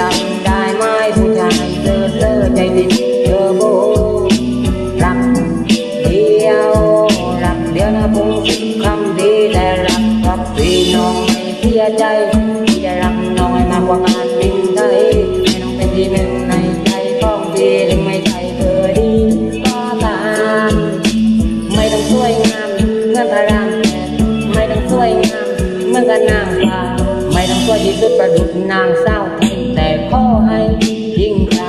รักได้ไหมผู้ชายเธอเธอใจดีเธอโบรักเดียวรักเดียวนะผมคิดคำดีแต่รักรับพี่น้องไม่เสียใจที่จะรักน้องให้มากกว่างานดินไทยให้น้องเป็นที่หนึ่งในใจพ้องพี่ถึงไม่ใช่เธอดีก็ตามไม่ต้องสวยงามเหมือนพระรามไม่ต้องสวยงามเมื่อกันนางฟ้าไม่ต้องสวยที่สุดประดุจนางเศร้า แต่ขอให้ยิ่งใจ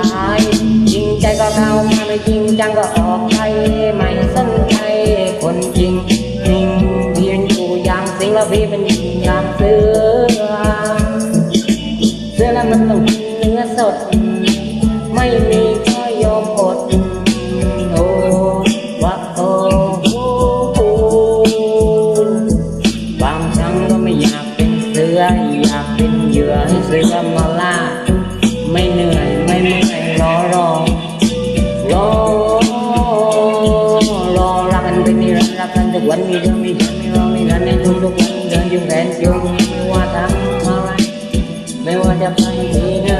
จริงใจก็เข้ามาไม่จริงจังก็ออกไปไม่สนใจคนจริงจริงเพียนอยู่อย่างสิงแล้วพี่เป็นอย่างเสือเสื้อแล้วมันต้องกินเนื้อสด ไม่มีก็ยอมอดโอ้ว่าโอ้โอ้โอ้บางครั้งก็ไม่อยากเป็นเสืออยากเป็นเหยื่อให้เสือมาล่า รอรักกันเป็นนิรันดร์รักกันทุกวันมีเดิมมีเดิมมีรอมีรันในทุกทุกวันเดินยุ่แขนยุ่งไม่ว่าทำอะไรไม่ว่าจะไปที่ไหน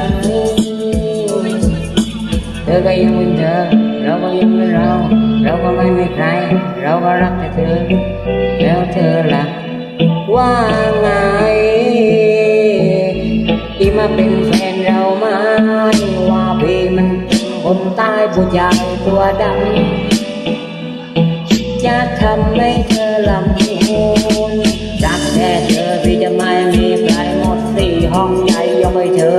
เธอก็ยังเป็นเธอเราก็ยังเป็นเรา เราก็ไม่มีใคร เราก็รักแต่เธอ แล้วเธอล่ะว่าไงที่มาเป็นแฟนเราไหมว่าพี่มัน เป็นคนใต้ผู้ชายตัวดำจะทำให้เธอลำพูนรักแค่เธอพี่จะไม่มีใครหมดสี่ห้องใหญ่ยกให้เธอ